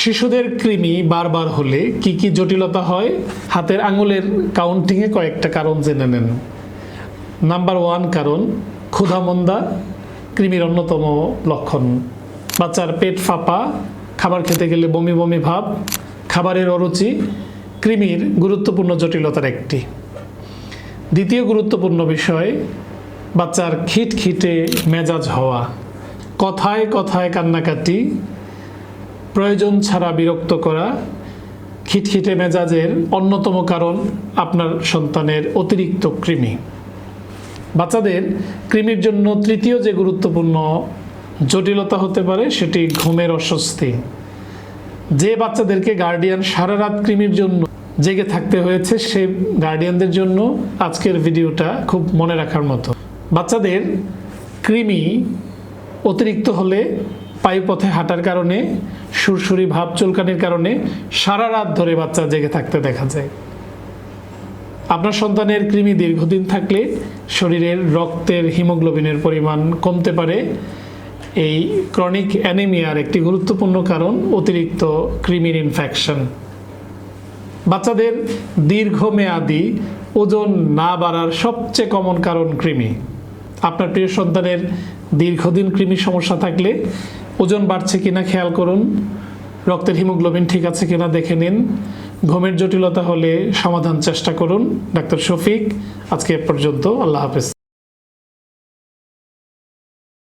শিশুদের কৃমি বারবার হলে কি কি জটিলতা হয়? হাতের আঙুলের কাউন্টিংয়ে কয়েকটা কারণ জেনে নেন। নাম্বার ওয়ান কারণ, ক্ষুধামন্দা, কৃমির অন্যতম লক্ষণ। বাচ্চার পেট ফাঁপা, খাবার খেতে গেলে বমি বমি ভাব, খাবারের অরুচি, কৃমির গুরুত্বপূর্ণ জটিলতার একটি। দ্বিতীয় গুরুত্বপূর্ণ বিষয়, বাচ্চার খিটখিটে মেজাজ হওয়া। কথায় কথায় কান্নাকাটি প্রয়োজন ছাড়া বিরক্ত করা, খিটখিটে মেজাজের অন্যতম কারণ আপনার সন্তানের অতিরিক্ত কৃমি। বাচ্চাদের কৃমির জন্য তৃতীয় যে গুরুত্বপূর্ণ জটিলতা হতে পারে সেটি ঘুমের অস্বস্তি। যে বাচ্চাদেরকে গার্ডিয়ান সারা রাত কৃমির জন্য জেগে থাকতে হয়েছে সেই গার্ডিয়ানদের জন্য আজকের ভিডিওটা খুব মনে রাখার মতো। বাচ্চাদের কৃমি অতিরিক্ত হলে পায়ুপথে হাঁটার কারণে, সুরসুরি ভাব চুলকানির কারণে সারা রাত ধরে বাচ্চা জেগে থাকতে দেখা যায়। আপনার সন্তানের কৃমি দীর্ঘদিন থাকলে শরীরের রক্তের হিমোগ্লোবিনের পরিমাণ কমতে পারে। এই ক্রনিক অ্যানিমিয়ার একটি গুরুত্বপূর্ণ কারণ অতিরিক্ত কৃমির ইনফেকশন বাচ্চাদের দীর্ঘমেয়াদী ওজন না বাড়ার সবচেয়ে কমন কারণ কৃমি। আপনার প্রিয় সন্তানের দীর্ঘদিন কৃমির সমস্যা থাকলে ওজন বাড়ছে কিনা খেয়াল করুন। রক্তের হিমোগ্লোবিন ঠিক আছে কিনা দেখে নিন। ঘুমের জটিলতা হলে সমাধান চেষ্টা করুন। ডাক্তার শফিক, আজকে এ পর্যন্ত। আল্লাহ হাফেজ।